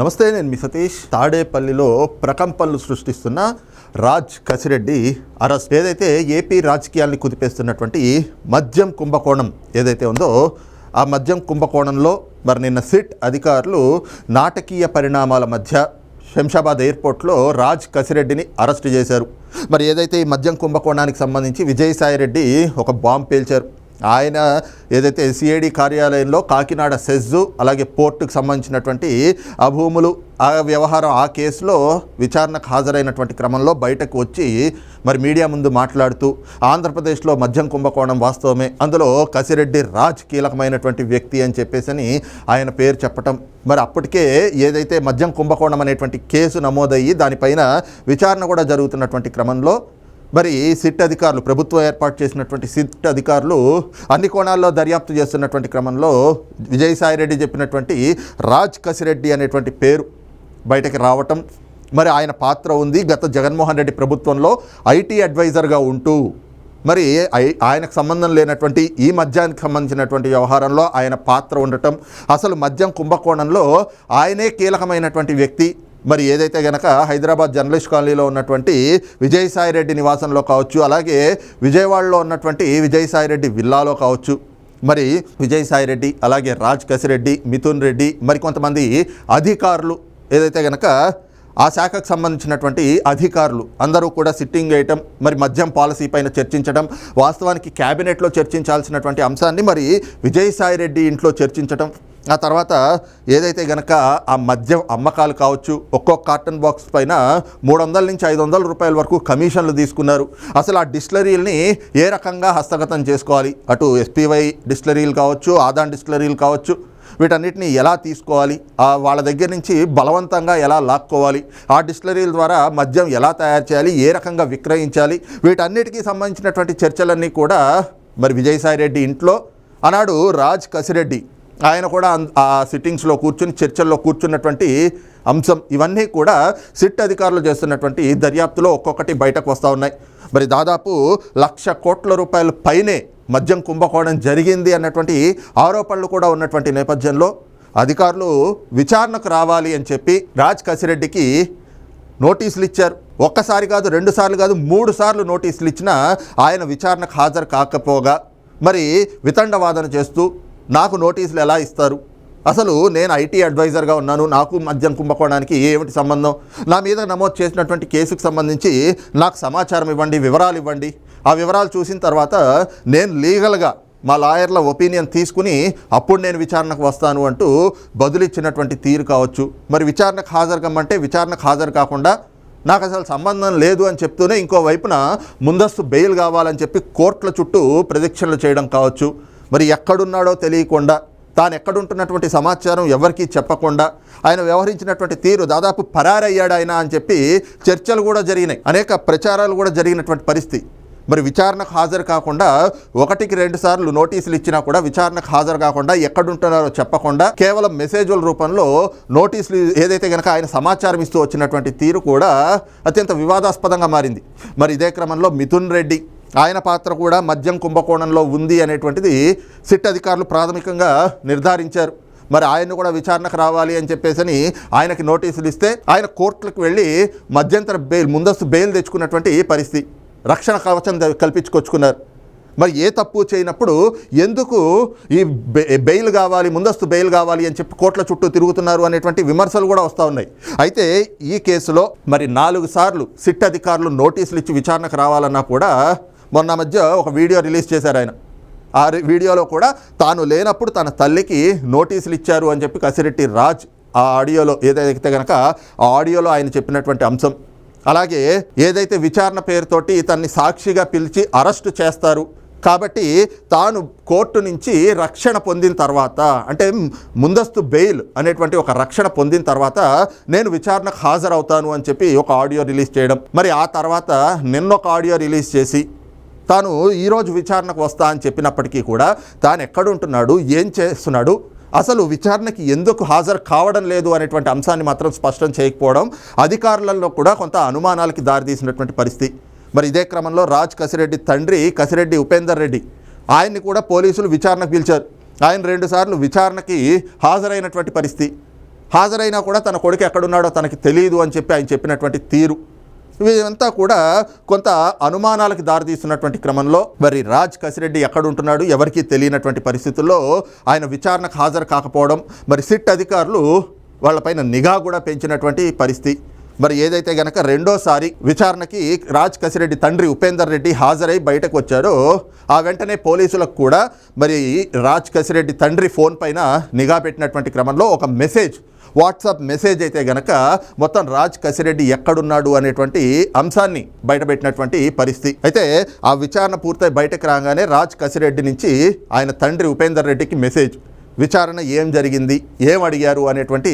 నమస్తే నేను మీ సతీష్. తాడేపల్లిలో ప్రకంపనలు సృష్టిస్తున్న రాజ్ కసిరెడ్డి అరెస్ట్. ఏదైతే ఏపీ రాజకీయాల్ని కుదిపేస్తున్నటువంటి మద్యం కుంభకోణం ఏదైతే ఉందో ఆ మద్యం కుంభకోణంలో మరి నిన్న సిట్ అధికారులు నాటకీయ పరిణామాల మధ్య శంషాబాద్ ఎయిర్పోర్ట్లో రాజ్ కసిరెడ్డిని అరెస్ట్ చేశారు. మరి ఏదైతే ఈ మద్యం కుంభకోణానికి సంబంధించి విజయసాయిరెడ్డి ఒక బాంబు పేల్చారు. ఆయన ఏదైతే సిఐడి కార్యాలయంలో కాకినాడ సెజ్జు అలాగే పోర్టుకు సంబంధించినటువంటి ఆ భూములు ఆ వ్యవహారం ఆ కేసులో విచారణకు హాజరైనటువంటి క్రమంలో బయటకు వచ్చి మరి మీడియా ముందు మాట్లాడుతూ ఆంధ్రప్రదేశ్లో మద్యం కుంభకోణం వాస్తవమే అందులో కసిరెడ్డి రాజ్ కీలకమైనటువంటి వ్యక్తి అని చెప్పేసి ఆయన పేరు చెప్పటం. మరి అప్పటికే ఏదైతే మద్యం కుంభకోణం అనేటువంటి కేసు నమోదయ్యి దానిపైన విచారణ కూడా జరుగుతున్నటువంటి క్రమంలో మరి సిట్ అధికారులు ప్రభుత్వం ఏర్పాటు చేసినటువంటి సిట్ అధికారులు అన్ని కోణాల్లో దర్యాప్తు చేస్తున్నటువంటి క్రమంలో విజయసాయిరెడ్డి చెప్పినటువంటి రాజ్ కసిరెడ్డి అనేటువంటి పేరు బయటకు రావటం మరి ఆయన పాత్ర ఉంది. గత జగన్మోహన్ రెడ్డి ప్రభుత్వంలో ఐటీ అడ్వైజర్గా ఉంటూ మరి ఆయనకు సంబంధం లేనటువంటి ఈ మద్యానికి సంబంధించినటువంటి వ్యవహారంలో ఆయన పాత్ర ఉండటం అసలు మద్యం కుంభకోణంలో ఆయనే కీలకమైనటువంటి వ్యక్తి. మరి ఏదైతే గనక హైదరాబాద్ జర్నలిస్ట్ కాలనీలో ఉన్నటువంటి విజయసాయిరెడ్డి నివాసంలో కావచ్చు అలాగే విజయవాడలో ఉన్నటువంటి విజయసాయిరెడ్డి విల్లాలో కావచ్చు మరి విజయసాయిరెడ్డి అలాగే రాజ్ కసిరెడ్డి మిథున్ రెడ్డి మరి కొంతమంది అధికారులు ఏదైతే గనక ఆ శాఖకు సంబంధించినటువంటి అధికారులు అందరూ కూడా సిట్టింగ్ వేయటం మరి మద్యం పాలసీ పైన చర్చించడం వాస్తవానికి క్యాబినెట్లో చర్చించాల్సినటువంటి అంశాన్ని మరి విజయసాయిరెడ్డి ఇంట్లో చర్చించటం ఆ తర్వాత ఏదైతే గనక ఆ మద్యం అమ్మకాలు కావచ్చు ఒక్కొక్క కార్టన్ బాక్స్ పైన మూడు వందల నుంచి ఐదు వందల రూపాయల వరకు కమిషన్లు తీసుకున్నారు. అసలు ఆ డిస్టిలరీల్ని ఏ రకంగా హస్తగతం చేసుకోవాలి? అటు ఎస్పీవై డిస్టిలరీలు కావచ్చు ఆదాన్ డిస్టిలరీలు కావచ్చు వీటన్నిటిని ఎలా తీసుకోవాలి? వాళ్ళ దగ్గర నుంచి బలవంతంగా ఎలా లాక్కోవాలి? ఆ డిస్టిలరీల ద్వారా మద్యం ఎలా తయారు చేయాలి? ఏ రకంగా విక్రయించాలి? వీటన్నిటికీ సంబంధించినటువంటి చర్చలన్నీ కూడా మరి విజయసాయిరెడ్డి ఇంట్లో ఆనాడు రాజ్ కసిరెడ్డి ఆయన కూడా ఆ సిట్టింగ్స్లో కూర్చుని చర్చల్లో కూర్చున్నటువంటి అంశం ఇవన్నీ కూడా సిట్ అధికారులు చేస్తున్నటువంటి దర్యాప్తులో ఒక్కొక్కటి బయటకు వస్తూ ఉన్నాయి. మరి దాదాపు లక్ష కోట్ల రూపాయల పైనే మద్యం కుంభకోణం జరిగింది అన్నటువంటి ఆరోపణలు కూడా ఉన్నటువంటి నేపథ్యంలో అధికారులు విచారణకు రావాలి అని చెప్పి రాజ్ కసిరెడ్డికి నోటీసులు ఇచ్చారు. ఒక్కసారి కాదు రెండు సార్లు కాదు మూడు సార్లు నోటీసులు ఇచ్చినా ఆయన విచారణకు హాజరు కాకపోగా మరి వితండవాదన చేస్తూ నాకు నోటీసులు ఎలా ఇస్తారు? అసలు నేను ఐటీ అడ్వైజర్గా ఉన్నాను నాకు మద్యం కుంభకోణానికి ఏమిటి సంబంధం? నా మీద నమోదు చేసినటువంటి కేసుకు సంబంధించి నాకు సమాచారం ఇవ్వండి వివరాలు ఇవ్వండి. ఆ వివరాలు చూసిన తర్వాత నేను లీగల్గా మా లాయర్ల ఒపీనియన్ తీసుకుని అప్పుడు నేను విచారణకు వస్తాను అంటూ బదులిచ్చినటువంటి తీరు కావచ్చు. మరి విచారణకు హాజరు కమ్మంటే విచారణకు హాజరు కాకుండా నాకు అసలు సంబంధం లేదు అని చెప్తూనే ఇంకో వైపున ముందస్తు బెయిల్ కావాలని చెప్పి కోర్టుల చుట్టూ ప్రదక్షిణలు చేయడం కావచ్చు. మరి ఎక్కడున్నాడో తెలియకుండా తాను ఎక్కడుంటున్నటువంటి సమాచారం ఎవరికీ చెప్పకుండా ఆయన వ్యవహరించినటువంటి తీరు దాదాపు పరారయ్యాడు ఆయన అని చెప్పి చర్చలు కూడా జరిగినాయి అనేక ప్రచారాలు కూడా జరిగినటువంటి పరిస్థితి. మరి విచారణకు హాజరు కాకుండా ఒకటికి రెండు సార్లు నోటీసులు ఇచ్చినా కూడా విచారణకు హాజరు కాకుండా ఎక్కడుంటున్నారో చెప్పకుండా కేవలం మెసేజ్ల రూపంలో నోటీసులు ఏదైతే కనుక ఆయన సమాచారం ఇస్తూ వచ్చినటువంటి తీరు కూడా అత్యంత వివాదాస్పదంగా మారింది. మరి ఇదే క్రమంలో మిథున్ రెడ్డి ఆయన పాత్ర కూడా మద్యం కుంభకోణంలో ఉంది అనేటువంటిది సిట్ అధికారులు ప్రాథమికంగా నిర్ధారించారు. మరి ఆయన కూడా విచారణకు రావాలి అని చెప్పేసి ఆయనకి నోటీసులు ఇస్తే ఆయన కోర్టులకు వెళ్ళి మధ్యంతర బెయిల్ ముందస్తు బెయిల్ తెచ్చుకున్నటువంటి పరిస్థితి. రక్షణ కవచం కల్పించుకొచ్చుకున్నారు. మరి ఏ తప్పు చేయనప్పుడు ఎందుకు ఈ బెయిల్ కావాలి ముందస్తు బెయిల్ కావాలి అని చెప్పి కోర్టుల చుట్టూ తిరుగుతున్నారు అనేటువంటి విమర్శలు కూడా వస్తూ ఉన్నాయి. అయితే ఈ కేసులో మరి నాలుగు సార్లు సిట్ అధికారులు నోటీసులు ఇచ్చి విచారణకు రావాలన్నా కూడా మొన్న మధ్య ఒక వీడియో రిలీజ్ చేశారు ఆయన. ఆ రి- వీడియోలో కూడా తాను లేనప్పుడు తన తల్లికి నోటీసులు ఇచ్చారు అని చెప్పి కసిరెడ్డి రాజ్ ఆ ఆడియోలో ఏదైతే కనుక ఆ ఆడియోలో ఆయన చెప్పినటువంటి అంశం. అలాగే ఏదైతే విచారణ పేరుతోటి తన్ని సాక్షిగా పిలిచి అరెస్టు చేస్తారు. కాబట్టి తాను కోర్టు నుంచి రక్షణ పొందిన తర్వాత అంటే ముందస్తు బెయిల్ అనేటువంటి ఒక రక్షణ పొందిన తర్వాత నేను విచారణకు హాజరవుతాను అని చెప్పి ఒక ఆడియో రిలీజ్ చేయడం. మరి ఆ తర్వాత నిన్న ఒక ఆడియో రిలీజ్ చేసి తాను ఈరోజు విచారణకు వస్తా అని చెప్పినప్పటికీ కూడా తాను ఎక్కడుంటున్నాడు ఏం చేస్తున్నాడు అసలు విచారణకి ఎందుకు హాజరు కావడం లేదు అనేటువంటి అంశాన్ని మాత్రం స్పష్టం చేయకపోవడం అధికారులలో కూడా కొంత అనుమానాలకి దారితీసినటువంటి పరిస్థితి. మరి ఇదే క్రమంలో రాజ్ కసిరెడ్డి తండ్రి కసిరెడ్డి ఉపేందర్ రెడ్డి ఆయన్ని కూడా పోలీసులు విచారణకు పిలిచారు. ఆయన రెండుసార్లు విచారణకి హాజరైనటువంటి పరిస్థితి. హాజరైనా కూడా తన కొడుకు ఎక్కడున్నాడో తనకి తెలియదు అని చెప్పి ఆయన చెప్పినటువంటి తీరు. ఇవంతా కూడా కొంత అనుమానాలకు దారితీస్తున్నటువంటి క్రమంలో మరి రాజ్ కసిరెడ్డి ఎక్కడుంటున్నాడు ఎవరికీ తెలియనటువంటి పరిస్థితుల్లో ఆయన విచారణకు హాజరు కాకపోవడం మరి సిట్ అధికారులు వాళ్ళపైన నిఘా కూడా పెంచినటువంటి పరిస్థితి. మరి ఏదైతే గనక రెండోసారి విచారణకి రాజ్ కసిరెడ్డి తండ్రి ఉపేందర్ రెడ్డి హాజరై బయటకు వచ్చారో ఆ వెంటనే పోలీసులకు కూడా మరి రాజ్ కసిరెడ్డి తండ్రి ఫోన్ పైన నిఘా పెట్టినటువంటి క్రమంలో ఒక మెసేజ్ వాట్సాప్ మెసేజ్ అయితే గనక మొత్తం రాజ్ కసిరెడ్డి ఎక్కడున్నాడు అనేటువంటి అంశాన్ని బయటపెట్టినటువంటి పరిస్థితి. అయితే ఆ విచారణ పూర్తయి బయటకు రాగానే రాజ్ కసిరెడ్డి నుంచి ఆయన తండ్రి ఉపేందర్ రెడ్డికి మెసేజ్. విచారణ ఏం జరిగింది ఏం అడిగారు అనేటువంటి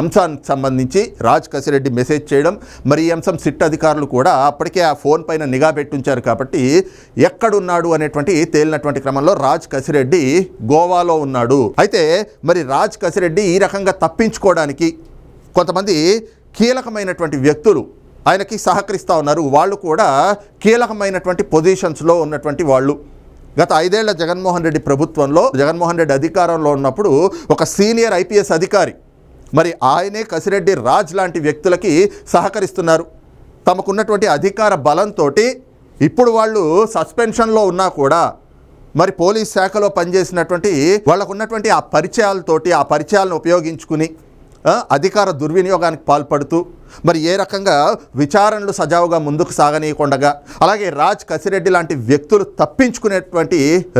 అంశానికి సంబంధించి రాజ్ కసిరెడ్డి మెసేజ్ చేయడం మరి ఈ అంశం సిట్ అధికారులు కూడా అప్పటికే ఆ ఫోన్ పైన నిఘా పెట్టుంచారు కాబట్టి ఎక్కడున్నాడు అనేటువంటి తేలినటువంటి క్రమంలో రాజ్ కసిరెడ్డి గోవాలో ఉన్నాడు. అయితే మరి రాజ్ కసిరెడ్డి ఈ రకంగా తప్పించుకోవడానికి కొంతమంది కీలకమైనటువంటి వ్యక్తులు ఆయనకి సహకరిస్తూ ఉన్నారు. వాళ్ళు కూడా కీలకమైనటువంటి పొజిషన్స్లో ఉన్నటువంటి వాళ్ళు. గత ఐదేళ్ళ జగన్మోహన్ రెడ్డి ప్రభుత్వంలో జగన్మోహన్ రెడ్డి అధికారంలో ఉన్నప్పుడు ఒక సీనియర్ ఐపీఎస్ అధికారి మరి ఆయనే కసిరెడ్డి రాజ్ లాంటి వ్యక్తులకి సహకరిస్తున్నారు. తమకున్నటువంటి అధికార బలంతో ఇప్పుడు వాళ్ళు సస్పెన్షన్లో ఉన్నా కూడా మరి పోలీస్ శాఖలో పనిచేసినటువంటి వాళ్ళకున్నటువంటి ఆ పరిచయాలతోటి ఆ పరిచయాలను ఉపయోగించుకుని అధికార దుర్వినియోగానికి పాల్పడుతూ మరి ఏ రకంగా విచారణలు సజావుగా ముందుకు సాగనీయకుండగా అలాగే రాజ్ కసిరెడ్డి లాంటి వ్యక్తులు తప్పించుకునేటువంటి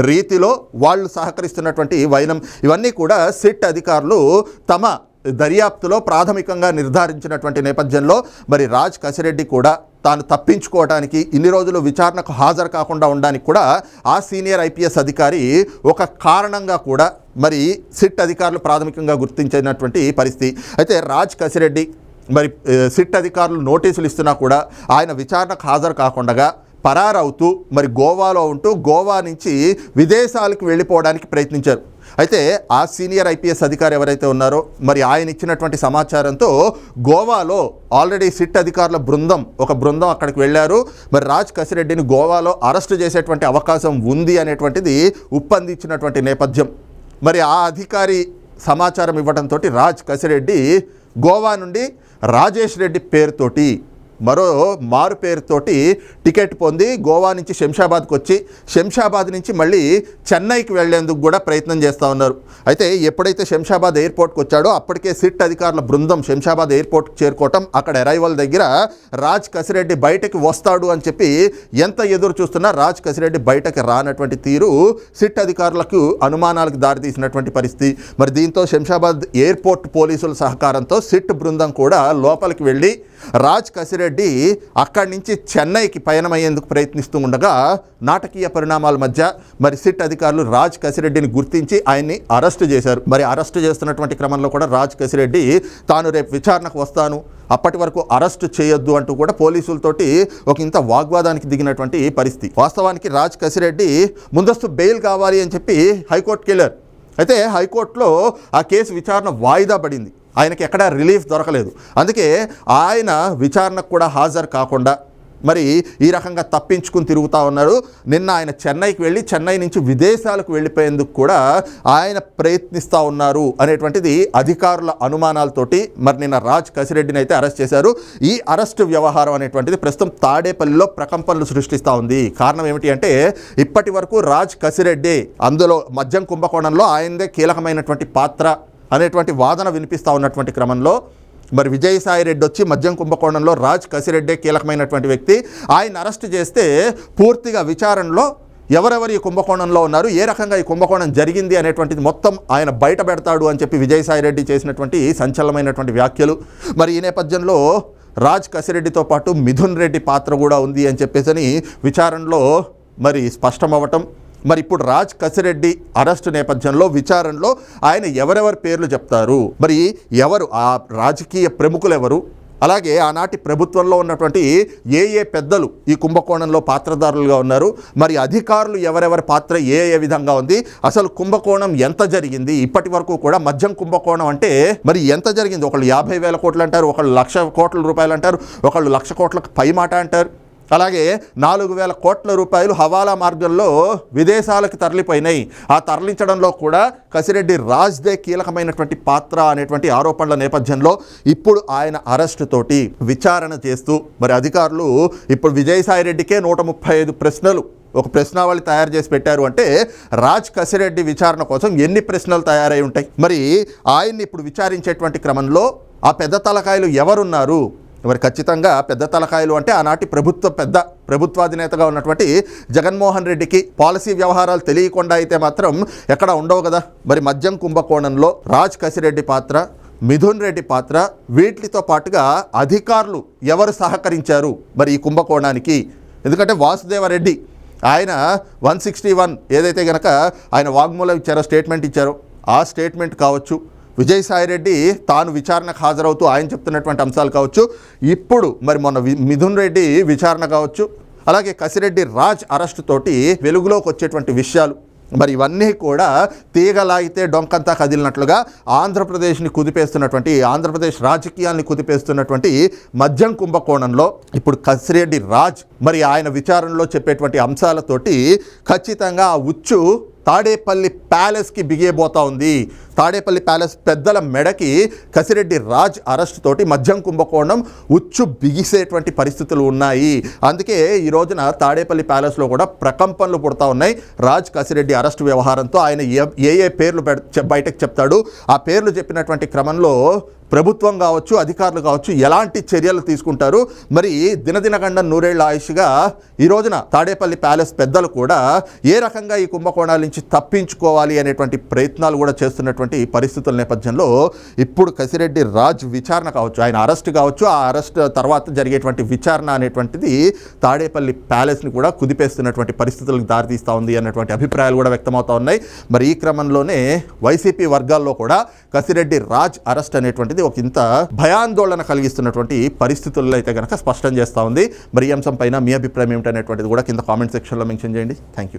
రీతిలో వాళ్ళు సహకరిస్తున్నటువంటి వైనం ఇవన్నీ కూడా సిట్ అధికారులు తమ దర్యాప్తులో ప్రాథమికంగా నిర్ధారించినటువంటి నేపథ్యంలో మరి రాజ్ కసిరెడ్డి కూడా తాను తప్పించుకోవడానికి ఇన్ని రోజులు విచారణకు హాజరు కాకుండా ఉండడానికి కూడా ఆ సీనియర్ ఐపీఎస్ అధికారి ఒక కారణంగా కూడా మరి సిట్ అధికారులు ప్రాథమికంగా గుర్తించినటువంటి పరిస్థితి. అయితే రాజ్ కసిరెడ్డి మరి సిట్ అధికారులు నోటీసులు ఇస్తున్నా కూడా ఆయన విచారణకు హాజరు కాకుండా పరారవుతూ మరి గోవాలో ఉంటూ గోవా నుంచి విదేశాలకు వెళ్ళిపోవడానికి ప్రయత్నించారు. అయితే ఆ సీనియర్ ఐపీఎస్ అధికారి ఎవరైతే ఉన్నారో మరి ఆయన ఇచ్చినటువంటి సమాచారంతో గోవాలో ఆల్రెడీ సిట్ అధికారుల బృందం ఒక బృందం అక్కడికి వెళ్ళారు. మరి రాజ్ కసిరెడ్డిని గోవాలో అరెస్టు చేసేటువంటి అవకాశం ఉంది అనేటువంటిది ఉప్పందించినటువంటి నేపథ్యం. మరి ఆ అధికారి సమాచారం ఇవ్వడంతో రాజ్ కసిరెడ్డి గోవా నుండి రాజేష్ రెడ్డి పేరుతోటి మరో మారు పేరుతోటి టికెట్ పొంది గోవా నుంచి శంషాబాద్కి వచ్చి శంషాబాద్ నుంచి మళ్ళీ చెన్నైకి వెళ్ళేందుకు కూడా ప్రయత్నం చేస్తూ ఉన్నారు. అయితే ఎప్పుడైతే శంషాబాద్ ఎయిర్పోర్ట్కి వచ్చాడో అప్పటికే సిట్ అధికారుల బృందం శంషాబాద్ ఎయిర్పోర్ట్కి చేరుకోవటం అక్కడ అరైవల్ దగ్గర రాజ్ కసిరెడ్డి బయటకి వస్తాడు అని చెప్పి ఎంత ఎదురు చూస్తున్నా రాజ్ కసిరెడ్డి బయటకి రానటువంటి తీరు సిట్ అధికారులకు అనుమానాలకు దారితీసినటువంటి పరిస్థితి. మరి దీంతో శంషాబాద్ ఎయిర్పోర్ట్ పోలీసుల సహకారంతో సిట్ బృందం కూడా లోపలికి వెళ్ళి రాజ్ కసిరెడ్డి అక్కడి నుంచి చెన్నైకి పయనమయ్యేందుకు ప్రయత్నిస్తూ ఉండగా నాటకీయ పరిణామాల మధ్య మరి సిట్ అధికారులు రాజ్ కసిరెడ్డిని గుర్తించి ఆయన్ని అరెస్ట్ చేశారు. మరి అరెస్ట్ చేస్తున్నటువంటి క్రమంలో కూడా రాజ్ కసిరెడ్డి తాను రేపు విచారణకు వస్తాను అప్పటి వరకు అరెస్ట్ చేయొద్దు అంటూ కూడా పోలీసులతోటి ఒక ఇంత వాగ్వాదానికి దిగినటువంటి పరిస్థితి. వాస్తవానికి రాజ్ కసిరెడ్డి ముందస్తు బెయిల్ కావాలి అని చెప్పి హైకోర్టుకి వెళ్ళారు. అయితే హైకోర్టులో ఆ కేసు విచారణ వాయిదా పడింది. ఆయనకి ఎక్కడా రిలీఫ్ దొరకలేదు. అందుకే ఆయన విచారణకు కూడా హాజరు కాకుండా మరి ఈ రకంగా తప్పించుకుని తిరుగుతూ ఉన్నారు నిన్న ఆయన చెన్నైకి వెళ్ళి చెన్నై నుంచి విదేశాలకు వెళ్ళిపోయేందుకు కూడా ఆయన ప్రయత్నిస్తూ ఉన్నారు అనేటువంటిది అధికారుల అనుమానాలతోటి మరి నిన్న రాజ్ కసిరెడ్డిని అయితే అరెస్ట్ చేశారు. ఈ అరెస్ట్ వ్యవహారం అనేటువంటిది ప్రస్తుతం తాడేపల్లిలో ప్రకంపనలు సృష్టిస్తూ ఉంది. కారణం ఏమిటి అంటే ఇప్పటి వరకు రాజ్ కసిరెడ్డి అందులో మద్యం కుంభకోణంలో ఆయనదే కీలకమైనటువంటి పాత్ర అనేటువంటి వాదన వినిపిస్తూ ఉన్నటువంటి క్రమంలో మరి విజయసాయి రెడ్డి వచ్చి మద్యం కుంభకోణంలో రాజ్ కసిరెడ్డే కీలకమైనటువంటి వ్యక్తి. ఆయన అరెస్ట్ చేస్తే పూర్తిగా విచారణలో ఎవరెవరు ఈ కుంభకోణంలో ఉన్నారు ఏ రకంగా ఈ కుంభకోణం జరిగింది అనేటువంటిది మొత్తం ఆయన బయట పెడతాడు అని చెప్పి విజయసాయి రెడ్డి చేసినటువంటి సంచలనమైనటువంటి వ్యాఖ్యలు. మరి ఈ నేపథ్యంలో రాజ్ కసిరెడ్డితో పాటు మిథున్ రెడ్డి పాత్ర కూడా ఉంది అని చెప్పేసి విచారణలో మరి స్పష్టం అవ్వటం మరి ఇప్పుడు రాజ్ కసిరెడ్డి అరెస్టు నేపథ్యంలో విచారణలో ఆయన ఎవరెవరి పేర్లు చెప్తారు? మరి ఎవరు? ఆ రాజకీయ ప్రముఖులు ఎవరు? అలాగే ఆనాటి ప్రభుత్వంలో ఉన్నటువంటి ఏ ఏ పెద్దలు ఈ కుంభకోణంలో పాత్రదారులుగా ఉన్నారు? మరి అధికారులు ఎవరెవరి పాత్ర ఏ ఏ విధంగా ఉంది? అసలు కుంభకోణం ఎంత జరిగింది? ఇప్పటి వరకు కూడా మద్యం కుంభకోణం అంటే మరి ఎంత జరిగింది? ఒకళ్ళు యాభై వేల కోట్లు అంటారు ఒకళ్ళు లక్ష కోట్ల రూపాయలు అంటారు ఒకళ్ళు లక్ష కోట్లకు పై మాట అంటారు. అలాగే నాలుగు వేల కోట్ల రూపాయలు హవాలా మార్గంలో విదేశాలకు తరలిపోయినాయి. ఆ తరలించడంలో కూడా కసిరెడ్డి రాజ్దే కీలకమైనటువంటి పాత్ర అనేటువంటి ఆరోపణల నేపథ్యంలో ఇప్పుడు ఆయన అరెస్ట్ తోటి విచారణ చేస్తూ మరి అధికారులు ఇప్పుడు విజయసాయి రెడ్డికే నూట ముప్పై ఐదు ప్రశ్నలు ఒక ప్రశ్నావళి తయారు చేసి పెట్టారు అంటే రాజ్ కసిరెడ్డి విచారణ కోసం ఎన్ని ప్రశ్నలు తయారై ఉంటాయి? మరి ఆయన్ని ఇప్పుడు విచారించేటువంటి క్రమంలో ఆ పెద్ద తలకాయలు ఎవరున్నారు? మరి ఖచ్చితంగా పెద్ద తలకాయలు అంటే ఆనాటి ప్రభుత్వ పెద్ద ప్రభుత్వాధినేతగా ఉన్నటువంటి జగన్మోహన్ రెడ్డికి పాలసీ వ్యవహారాలు తెలియకుండా అయితే మాత్రం ఎక్కడ ఉండవు కదా. మరి మద్యం కుంభకోణంలో రాజ్ కసిరెడ్డి పాత్ర మిథున్ రెడ్డి పాత్ర వీటితో పాటుగా అధికారులు ఎవరు సహకరించారు మరి ఈ కుంభకోణానికి? ఎందుకంటే వాసుదేవరెడ్డి ఆయన వన్ సిక్స్టీ వన్ ఏదైతే గనక ఆయన వాగ్మూలం ఇచ్చారో స్టేట్మెంట్ ఇచ్చారో ఆ స్టేట్మెంట్ కావచ్చు. విజయసాయిరెడ్డి తాను విచారణకు హాజరవుతూ ఆయన చెప్తున్నటువంటి అంశాలు కావచ్చు. ఇప్పుడు మరి మొన్న వి- మిథున్ రెడ్డి విచారణ కావచ్చు. అలాగే కసిరెడ్డి రాజ్ అరెస్ట్ తోటి వెలుగులోకి వచ్చేటువంటి విషయాలు. మరి ఇవన్నీ కూడా తీగలాగితే డొంకంతా కదిలినట్లుగా ఆంధ్రప్రదేశ్ని కుదిపేస్తున్నటువంటి ఆంధ్రప్రదేశ్ రాజకీయాల్ని కుదిపేస్తున్నటువంటి మద్యం కుంభకోణంలో ఇప్పుడు కసిరెడ్డి రాజ్ మరి ఆయన విచారణలో చెప్పేటువంటి అంశాలతోటి ఖచ్చితంగా ఆ ఉచ్చు తాడేపల్లి ప్యాలెస్కి బిగేబోతా ఉంది. తాడేపల్లి ప్యాలెస్ పెద్దల మెడకి కసిరెడ్డి రాజ్ అరెస్ట్ తోటి మద్యం కుంభకోణం ఉచ్చు బిగిసేటువంటి పరిస్థితులు ఉన్నాయి. అందుకే ఈ రోజున తాడేపల్లి ప్యాలెస్లో కూడా ప్రకంపనలు పుడతా ఉన్నాయి. రాజ్ కసిరెడ్డి అరెస్ట్ వ్యవహారంతో ఆయన ఏ- ఏ పేర్లు బయటకు చెప్తాడు. ఆ పేర్లు చెప్పినటువంటి క్రమంలో ప్రభుత్వం కావచ్చు అధికారులు కావచ్చు ఎలాంటి చర్యలు తీసుకుంటారు? మరి దినదినగండం నూరేళ్ళ ఆయుష్గా ఈ రోజున తాడేపల్లి ప్యాలెస్ పెద్దలు కూడా ఏ రకంగా ఈ కుంభకోణాల నుంచి తప్పించుకోవాలి అనేటువంటి ప్రయత్నాలు కూడా చేస్తున్నటువంటి పరిస్థితుల నేపథ్యంలో ఇప్పుడు కసిరెడ్డి రాజ్ విచారణ కావచ్చు ఆయన అరెస్ట్ కావచ్చు ఆ అరెస్ట్ తర్వాత జరిగేటువంటి విచారణ అనేటువంటిది తాడేపల్లి ప్యాలెస్ని కూడా కుదిపేస్తున్నటువంటి పరిస్థితులకు దారితీస్తూ ఉంది అన్నటువంటి అభిప్రాయాలు కూడా వ్యక్తమవుతా ఉన్నాయి. మరి ఈ క్రమంలోనే వైసీపీ వర్గాల్లో కూడా కసిరెడ్డి రాజ్ అరెస్ట్ అనేటువంటిది ఒక ఇంత భయాందోళన కలిగిస్తున్నటువంటి పరిస్థితుల్లో అయితే కనుక స్పష్టం చేస్తూ ఉంది. మరి ఈ అంశం పైన మీ అభిప్రాయం ఏమిటనేటువంటిది కూడా కింద కామెంట్ సెక్షన్లో మెన్షన్ చేయండి. Thank you.